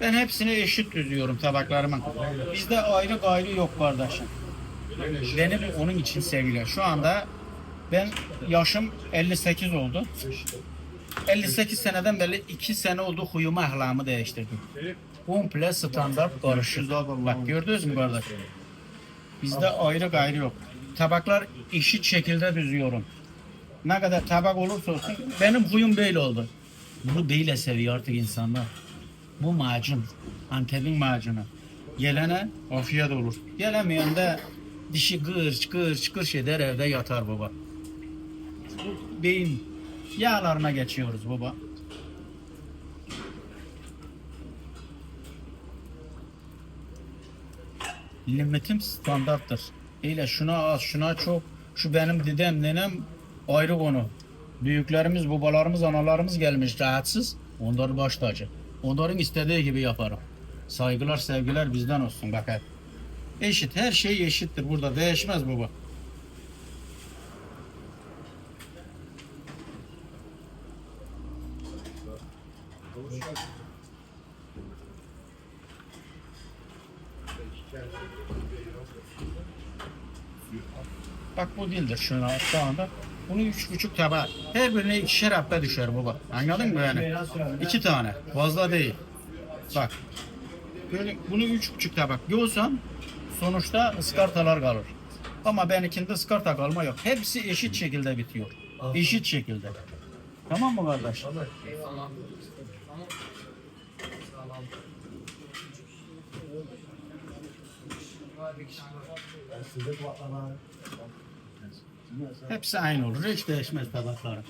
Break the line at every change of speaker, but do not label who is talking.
Ben hepsini eşit düzüyorum tabaklarımın. Bizde ayrı gayrı yok kardeşim. Beni onun için seviyorlar. Şu anda ben yaşım 58 oldu. 58 seneden beri 2 sene oldu huyumu ahlakımı değiştirdim. Komple standart karışık. Bak gördünüz mü kardeş? Bizde ayrı gayrı yok. Tabaklar eşit şekilde düzüyorum. Ne kadar tabak olursa olsun benim huyum böyle oldu. Bunu böyle seviyor artık insanlar. Bu macun. Antep'in macunu. Gelene afiyet olur. Gelemeyen de dişi gırç gırç gırç eder evde yatar baba. Bu beyin yağlarına geçiyoruz baba. Limitim standarttır. Öyle şuna az, şuna çok, şu benim dedem, nenem ayrı konu. Büyüklerimiz, babalarımız, analarımız gelmiş rahatsız. Onların baş tacı. Onların istediği gibi yaparım. Saygılar, sevgiler bizden olsun bak hep. Eşit, her şey eşittir burada. Değişmez baba. Bak bu değildir şuna şu anda. Bunu üç buçuk tabak. Her birine ikişer hafta düşer baba. Anladın mı yani? İki tane. Fazla değil. Bak. Böyle bunu üç buçuk tabak yiyorsan sonuçta ıskartalar kalır. Ama benimkinde ıskarta kalma yok. Hepsi eşit şekilde bitiyor. Eşit şekilde. Tamam mı kardeş? Hepsi aynı olur. Hiç değişmez tabakları.